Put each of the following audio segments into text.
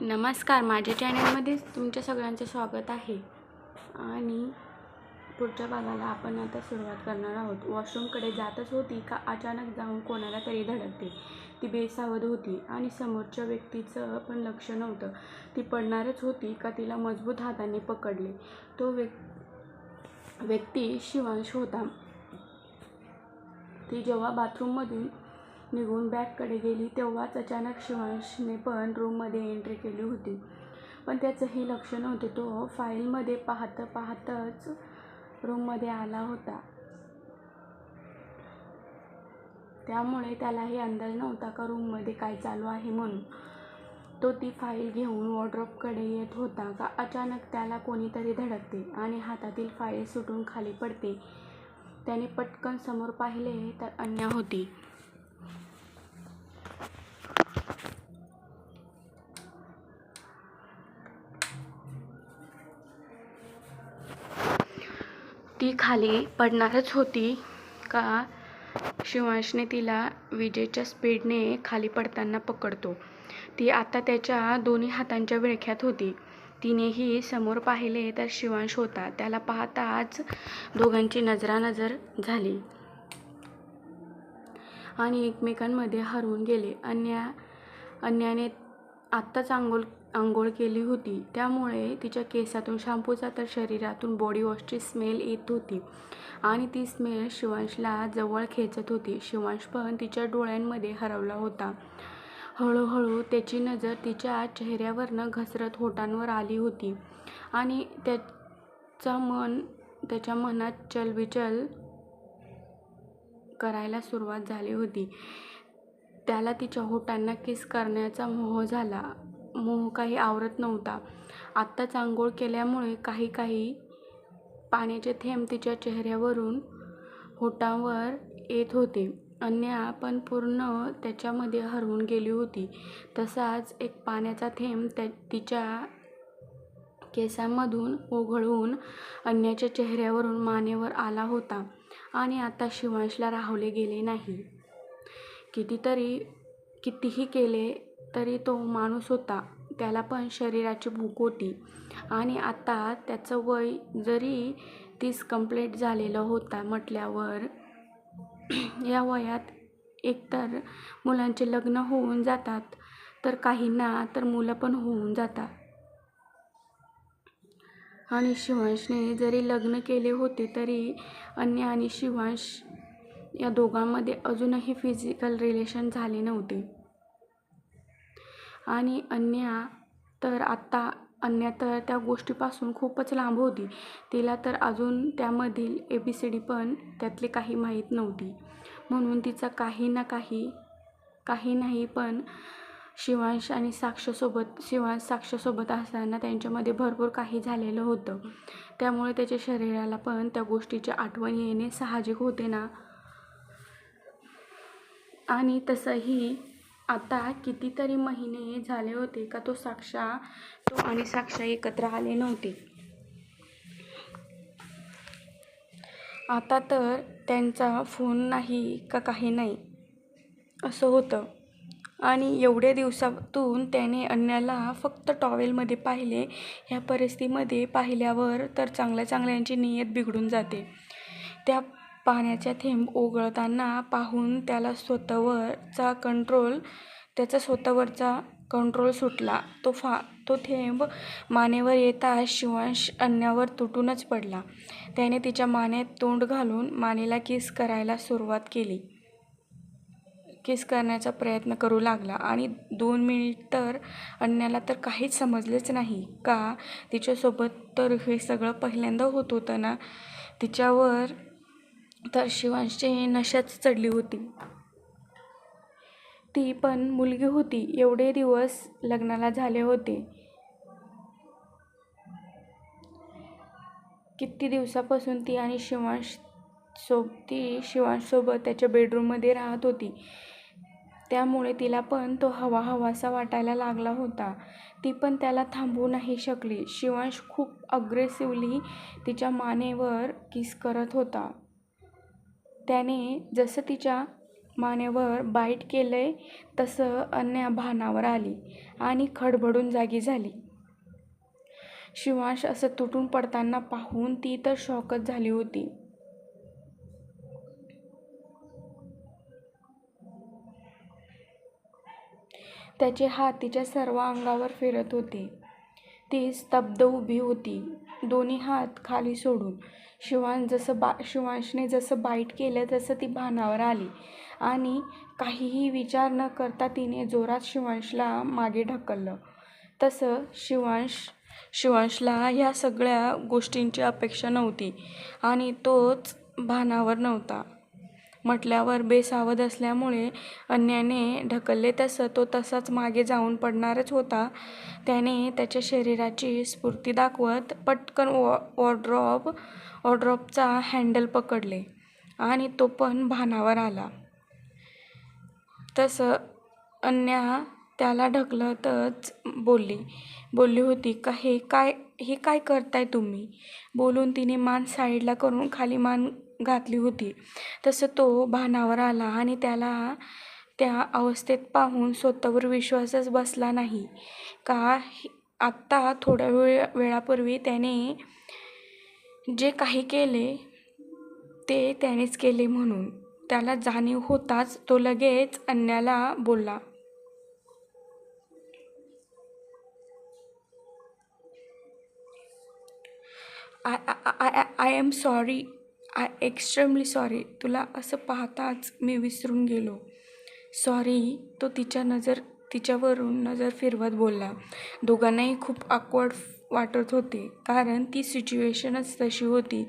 नमस्कार माझ्या चॅनलमध्ये तुमच्या सगळ्यांचं स्वागत आहे. आणि पुढच्या भागाला आपण आता सुरुवात करणार आहोत. वॉशरूमकडे जातच होती का अचानक जाऊन कोणाला तरी धडकते. ती बेसावध होती आणि समोरच्या व्यक्तीचं पण लक्ष नव्हतं. ती पडणारच होती का तिला मजबूत हाताने पकडले. तो व्यक् व्यक्ती शिवांश होता. ती जेव्हा बाथरूममधून निघून बॅगकडे गेली तेव्हाच अचानक शिवांशने पण रूममध्ये एंट्री केली होती. पण त्याचंही लक्ष नव्हतं तो फाईलमध्ये पाहत पाहतच रूममध्ये आला होता. त्यामुळे त्यालाही अंदाज नव्हता का रूममध्ये काय चालू आहे म्हणून. तो ती फाईल घेऊन वॉर्ड्रॉपकडे येत होता का? अचानक त्याला कोणीतरी धडकते आणि हातातील फाईल सुटून खाली पडते. त्याने पटकन समोर पाहिले तर अन्या होती. ती खाली पडणारच होती का? शिवांशने तिला विजेच्या स्पीडने खाली पडताना पकडतो. ती आता त्याच्या दोन्ही हातांच्या विळख्यात होती. तिनेही समोर पाहिले तर शिवांश होता. त्याला पाहताच दोघांची नजरानजर झाली आणि एकमेकांमध्ये हरवून गेले. अन्या अन्याने आत्ताच आंघोळ आंघोळ केली होती. त्यामुळे तिच्या केसातून शॅम्पूचा तर शरीरातून बॉडी वॉशची स्मेल येत होती. आणि ती स्मेल शिवांशला जवळ खेचत होती. शिवांश पण तिच्या डोळ्यांमध्ये हरवला होता. हळूहळू त्याची नजर तिच्या चेहऱ्यावरनं घसरत होटांवर आली होती. आणि त्याचा मन त्याच्या मनात चलबिचल करायला सुरुवात झाली होती. त्याला तिच्या होटांना किस करण्याचा मोह झाला. मोह काही आवरत नव्हता. आत्ताच आंघोळ केल्यामुळे काही काही पाण्याचे थेंब तिच्या चेहऱ्यावरून होटांवर येत होते. अन्या पण पूर्ण त्याच्यामध्ये हरवून गेली होती. तसाच एक पाण्याचा थेंब त्या तिच्या केसांमधून ओघळून अन्याच्या चेहऱ्यावरून मानेवर आला होता आणि आता शिवांशला राहवले गेले नाही. कितीतरी कितीही केले तरी तो माणूस होता. त्याला पण शरीराची भूक होती. आणि आता त्याचं वय जरी तीस कंप्लीट झालेलं होता म्हटल्यावर या वयात एकतर मुलांचे लग्न होऊन जातात तर काहींना तर मुलं पण होऊन जातात. आणि शिवांशने जरी लग्न केले होते तरी अन्य आणि शिवांश या दोघांमध्ये अजूनही फिजिकल रिलेशन झाले नव्हते. आणि अन्या तर आत्ता अन्या तर त्या गोष्टीपासून खूपच लांब होती. तिला तर अजून त्यामधील ए बी सी डी पण त्यातली काही माहीत नव्हती. म्हणून तिचा काही ना काही काही नाही पण शिवांश आणि साक्षसोबत शिवांश साक्षसोबत असताना त्यांच्यामध्ये भरपूर काही झालेलं होतं. त्यामुळे त्याच्या शरीराला पण त्या गोष्टीची आठवण येणे साहजिक होते ना? आणि तसंही आता कितीतरी महिने झाले होते का तो साक्षा तो आणि साक्षा एकत्र आले नव्हते. आता तर त्यांचा फोन नाही का काही नाही असं होतं. आणि एवढ्या दिवसातून त्याने अन्याला फक्त टॉवेलमध्ये पाहिले ह्या परिस्थितीमध्ये पाहिल्यावर तर चांगल्या चांगल्यांची नियत बिघडून जाते. त्या पाण्याच्या थेंब ओघळताना पाहून त्याला स्वतःवरचा कंट्रोल त्याचा स्वतःवरचा कंट्रोल सुटला. तो फा तो थेंब मानेवर येताच शिवांश अन्यावर तुटूनच पडला. त्याने तिच्या मानेत तोंड घालून मानेला किस करायला सुरुवात केली. किस करण्याचा प्रयत्न करू लागला आणि दोन मिनिट तर अन्याला तर काहीच समजलेच नाही. का? तिच्यासोबत तर हे सगळं पहिल्यांदा होत होतं ना? तिच्यावर तर शिवांशची नशाच चढली होती. ती पण मुलगी होती. एवढे दिवस लग्नाला झाले होते. किती दिवसापासून ती आणि शिवांश सोब ती शिवांशसोबत त्याच्या बेडरूममध्ये राहत होती. त्यामुळे तिला पण तो हवा हवासा वाटायला लागला होता. ती पण त्याला थांबवू नाही शकली. शिवांश खूप अग्रेसिवली तिच्या मानेवर किस करत होता. त्याने जसं तिच्या मानेवर बाईट केलंय तसं अन्या भानावर आली आणि खडबडून जागी झाली. शिवांश असं तुटून पडताना पाहून ती तर शॉकच झाली होती. त्याचे हात तिच्या सर्व अंगावर फिरत होते. ती स्तब्ध उभी होती. दोन्ही हात खाली सोडून. शिवांश जसं बा शिवांशने जसं बाईट केलं तसं ती भानावर आली. आणि काहीही विचार न करता तिने जोरात शिवांशला मागे ढकललं. तसं शिवांश शिवांशला ह्या सगळ्या गोष्टींची अपेक्षा नव्हती. आणि तोच भानावर नव्हता. म्हटल्यावर बेसावध असल्यामुळे अन्याने ढकलले तसं तो तसाच मागे जाऊन पडणारच होता. त्याने त्याच्या शरीराची स्फूर्ती दाखवत पटकन वॉ वॉड्रॉप वॉड्रॉपचा हँडल पकडले आणि तो पण भानावर आला. तसं अन्या त्याला ढकलतच बोलली. बोलली होती का हे काय हे काय करताय तुम्ही? बोलून तिने मान साईडला करून खाली मान घातली होती. तसं तो भानावर आला आणि त्याला त्या अवस्थेत पाहून स्वतःवर विश्वासच बसला नाही. का आत्ता थोड्या वेळ वेळापूर्वी त्याने जे काही केले ते त्यानेच केले म्हणून. त्याला जाणीव होताच तो लगेच अन्याला बोलला. I I I M sorry I extremely sorry तुला असं पाहताच मी विसरून गेलो. सॉरी तो तिच्या नजर तिच्यावरून नजर फिरवत बोलला. दोघांनाही खूप ऑकवर्ड वाटत होते कारण ती सिच्युएशनच तशी होती.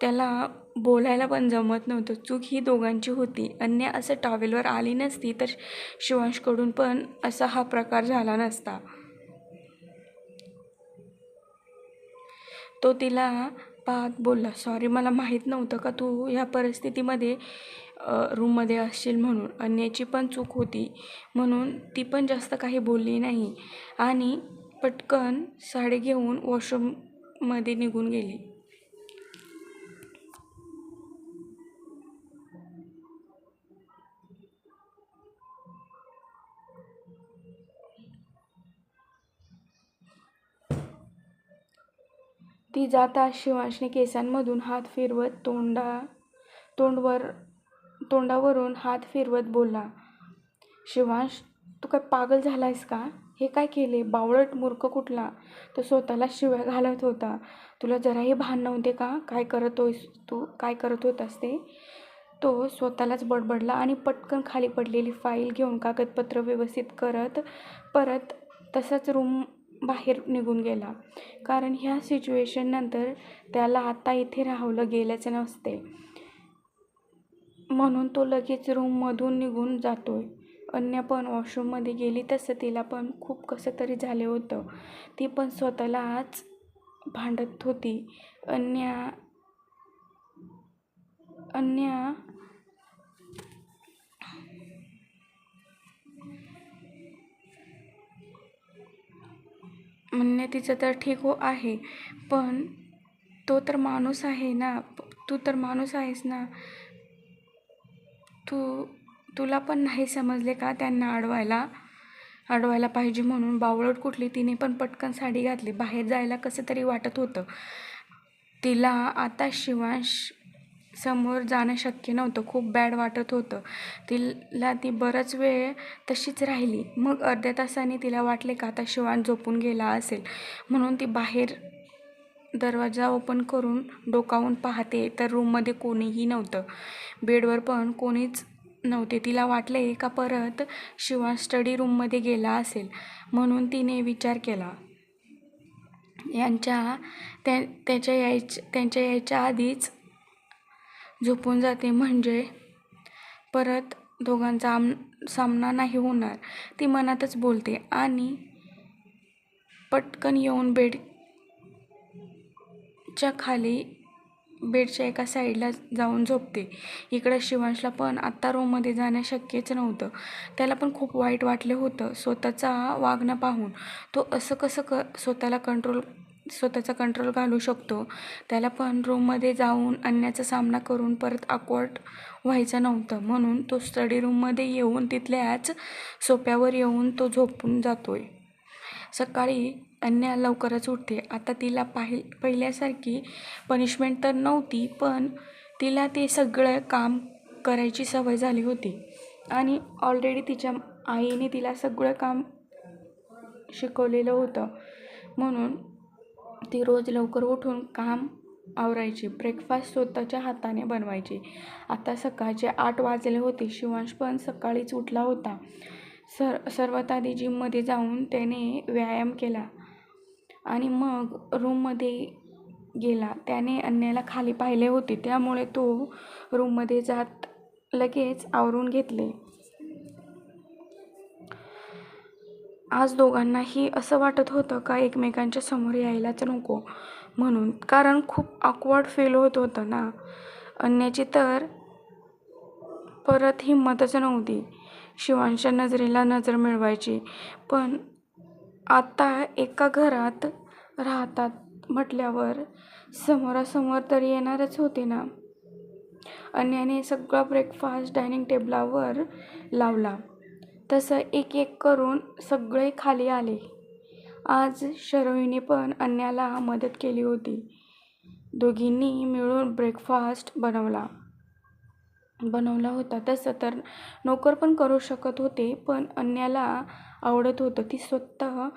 त्याला बोलायला पण जमत नव्हतं. चूक ही दोघांची होती. अन्य असं टॉवेलवर आली नसती तर शिवांशकडून पण असा हा प्रकार झाला नसता. तो तिला पाहत बोलला सॉरी मला माहीत नव्हतं का तू ह्या परिस्थितीमध्ये रूममध्ये असशील म्हणून. अन्याची पण चूक होती म्हणून ती पण जास्त काही बोलली नाही. आणि पटकन साडी घेऊन वॉशरूममध्ये निघून गेली. ती जाता शिवांशने केसांमधून हात फिरवत तोंडा तोंडवर तोंडावरून हात फिरवत बोलला शिवांश तू काय पागल झालायस का? हे काय केले? बावळट मूर्ख कुठला तो स्वतःला शिव्या घालत होता. तुला जराही भान नव्हते का? काय करत होईस तू? काय करत होतास ते तो स्वतःलाच बडबडला आणि पटकन खाली पडलेली फाईल घेऊन कागदपत्र व्यवस्थित करत परत तसाच रूम बाहेर निघून गेला. कारण ह्या सिच्युएशननंतर त्याला आता इथे राहवलं गेल्याचं नसते. म्हणून तो लगेच रूममधून निघून जातो आहे अन्य पण वॉशरूममध्ये गेली तसं तिला पण खूप कसं तरी झाले होतं. ती पण स्वतःला आज भांडत होती. अन्या अन्या म्हणणे तिचं तर ठीक हो आहे पण तो तर माणूस आहे ना तू तर माणूस आहेस ना. तू तुला पण नाही समजले का त्यांना अडवायला? अडवायला पाहिजे म्हणून बावळट कुठली तिने पण पटकन साडी घातली. बाहेर जायला कसं तरी वाटत होतं. तिला आता शिवांश समोर जाणं शक्य नव्हतं. खूप बॅड वाटत होतं. तिला ती बराच वेळ तशीच राहिली. मग अर्ध्या तासाने तिला वाटले का आता शिवान झोपून गेला असेल. म्हणून ती बाहेर दरवाजा ओपन करून डोकावून पाहते तर रूममध्ये कोणीही नव्हतं. बेडवर पण कोणीच नव्हते. तिला वाटले का परत शिवान स्टडी रूममध्ये गेला असेल. म्हणून तिने विचार केला. यांच्या त्या त्याच्या यायच्या त्यांच्या यायच्या आधीच झोपून जाते. म्हणजे परत दोघांचा आम सामना नाही होणार. ती मनातच बोलते आणि पटकन येऊन बेडच्या खाली बेडच्या एका साईडला जाऊन झोपते. इकडं शिवांशला पण आत्ता रूममध्ये जाणं शक्यच नव्हतं. त्याला पण खूप वाईट वाटलं होतं स्वतःचा वागणं पाहून. तो असं कसं क स्वतःला कंट्रोल स्वतःचा कंट्रोल घालू शकतो. त्याला पण रूममध्ये जाऊन अन्याचा सामना करून परत अकवर्ट व्हायचं नव्हतं. म्हणून तो स्टडी रूममध्ये येऊन तिथल्याच सोप्यावर येऊन तो झोपून जातो आहे सकाळी अन्या लवकरच उठते. आता तिला पाहि पहिल्यासारखी पनिशमेंट तर नव्हती पण तिला ते सगळं काम करायची सवय झाली होती. आणि ऑलरेडी तिच्या आईने तिला सगळं काम शिकवलेलं होतं. म्हणून ती रोज लवकर उठून काम आवरायची. ब्रेकफास्ट स्वतःच्या हाताने बनवायची. आता सकाळचे आठ वाजले होते. शिवांश पण सकाळीच उठला होता. सर सर्वात आधी जिममध्ये जाऊन त्याने व्यायाम केला आणि मग रूममध्ये गेला. त्याने अन्याला खाली पाहिले होते. त्यामुळे तो रूममध्ये जात लगेच आवरून घेतले. आज दोघांनाही असं वाटत होतं का एकमेकांच्या समोर यायलाच नको म्हणून. कारण खूप ऑकवर्ड फील होत होतं ना. अन्याची तर परत हिंमतच नव्हती. शिवांच्या नजरेला नजर मिळवायची. पण आता एका घरात राहतात म्हटल्यावर समोरासमोर तर येणारच होते ना. अन्याने सगळा ब्रेकफास्ट डायनिंग टेबलावर लावला. तसं एक एक करून सगळे खाली आले. आज शरवीने पण अन्याला मदत केली होती. दोघींनी मिळून ब्रेकफास्ट बनवला. बनवला होता तसं तर नोकर पण करू शकत होते पण अन्याला आवडत होतं. ती स्वतः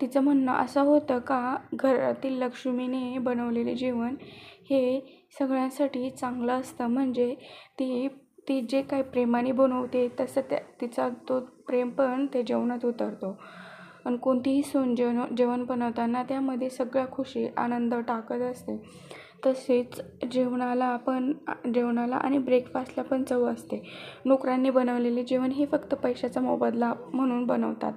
तिचं म्हणणं असं होतं का घरातील लक्ष्मीने बनवलेले जेवण हे सगळ्यांसाठी चांगलं असतं. म्हणजे ती ती जे काही प्रेमाने बनवते तसं त्या तिचा तो प्रेम पण ते जेवणात उतरतो. आणि कोणतीही सून जेवण जेवण बनवताना त्यामध्ये सगळ्या खुशी आनंद टाकत असते. तसेच जेवणाला आपण जेवणाला आणि ब्रेकफास्टला पण चव असते. नोकरांनी बनवलेले जेवण हे फक्त पैशाचा मोबदला म्हणून बनवतात.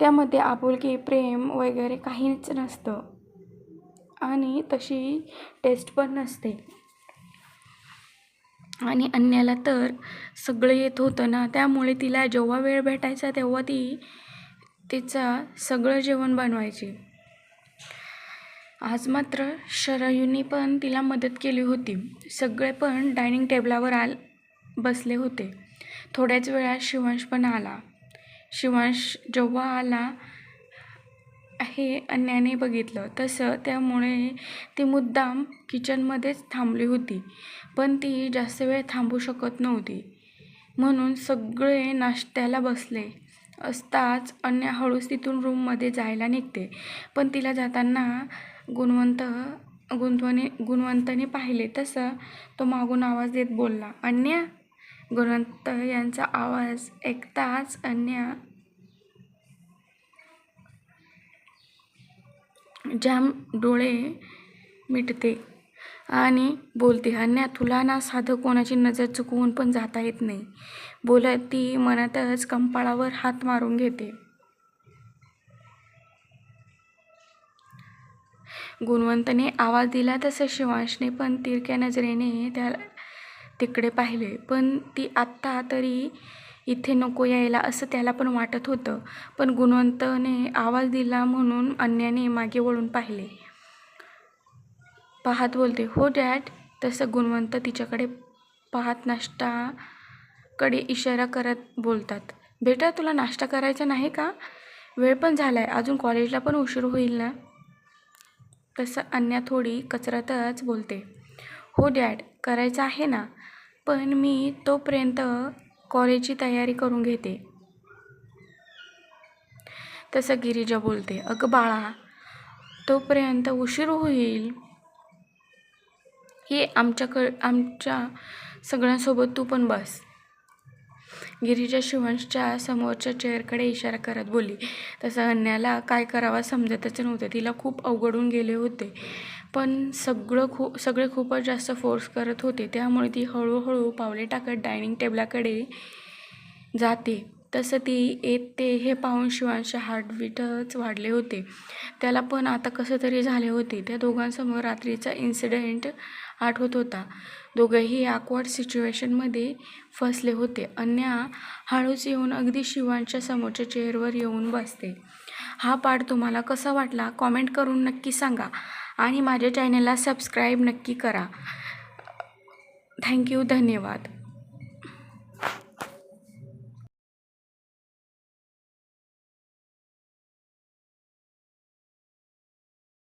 त्यामध्ये आपुलकी प्रेम वगैरे काहीच नसतं. आणि तशी टेस्ट पण नसते. आणि अन्याला तर सगळं येत होतं ना. त्यामुळे तिला जेव्हा वेळ भेटायचा तेव्हा ती तिचा सगळं जेवण बनवायची. आज मात्र शरयूनी पण तिला मदत केली होती. सगळे पण डायनिंग टेबलावर आल बसले होते. थोड्याच वेळात शिवांश पण आला. शिवांश जेव्हा आला हे अन्याने बघितलं. तसं त्यामुळे ती मुद्दाम किचनमध्येच थांबली होती. पण ती जास्त वेळ थांबू शकत नव्हती. म्हणून सगळे नाश्त्याला बसले. असताच अन्या हळूच तिथून रूममध्ये जायला निघते. पण तिला जाताना गुणवंत गुंतवने गुणवंतने पाहिले तसं तो मागून आवाज देत बोलला अन्या? गुणवंत यांचा आवाज ऐकताच अन्या जाम डोळे मिटते आणि बोलते अन्या तुला ना साधं कोणाची नजर चुकवून पण जाता येत नाही. बोलत ती मनातच कंपाळावर हात मारून घेते. गुणवंतने आवाज दिला तसं शिवांशने पण तिरक्या नजरेने त्या तिकडे पाहिले पण ती आत्ता तरी इथे नको यायला असं त्याला पण वाटत होतं. पण गुणवंतने आवाज दिला म्हणून अन्याने मागे वळून पाहिले. पाहत बोलते हो डॅड तसं गुणवंत तिच्याकडे पाहत नाश्ताकडे इशारा करत बोलतात. बेटा तुला नाश्ता करायचा नाही का? वेळ पण झाला आहे अजून कॉलेजला पण उशीर होईल ना? तसं अन्या थोडी कचरतच बोलते. हो डॅड करायचं आहे ना. पण मी तोपर्यंत कॉलेजची तयारी करून घेते. तसं गिरिजा बोलते अगं बाळा तोपर्यंत उशीर होईल. हे आमच्याक आमच्या सगळ्यांसोबत तू पण बस. गिरिजा शिवंशच्या समोरच्या चेअरकडे इशारा करत बोलली तसं अन्याला काय करावं समजतच नव्हतं. तिला खूप अवघडून गेले होते. पण सगळं खू सगळे खूपच जास्त फोर्स करत होते. त्यामुळे ती हळूहळू पावले टाकत डायनिंग टेबलाकडे जाते. तसं ती येते हे पाहून शिवांचे हार्टबीटच वाढले होते. त्याला पण आता कसं तरी झाले होते. त्या दोघांसमोर रात्रीचा इन्सिडेंट आठवत होता. दोघंही आकवर्ड सिच्युएशनमध्ये फसले होते. अन्या हळूच येऊन अगदी शिवांच्या समोरच्या चेअरवर येऊन बसते. हा पाठ तुम्हाला कसा वाटला? कॉमेंट करून नक्की सांगा. आणि माझ्या चॅनलला सबस्क्राईब नक्की करा. थँक्यू धन्यवाद.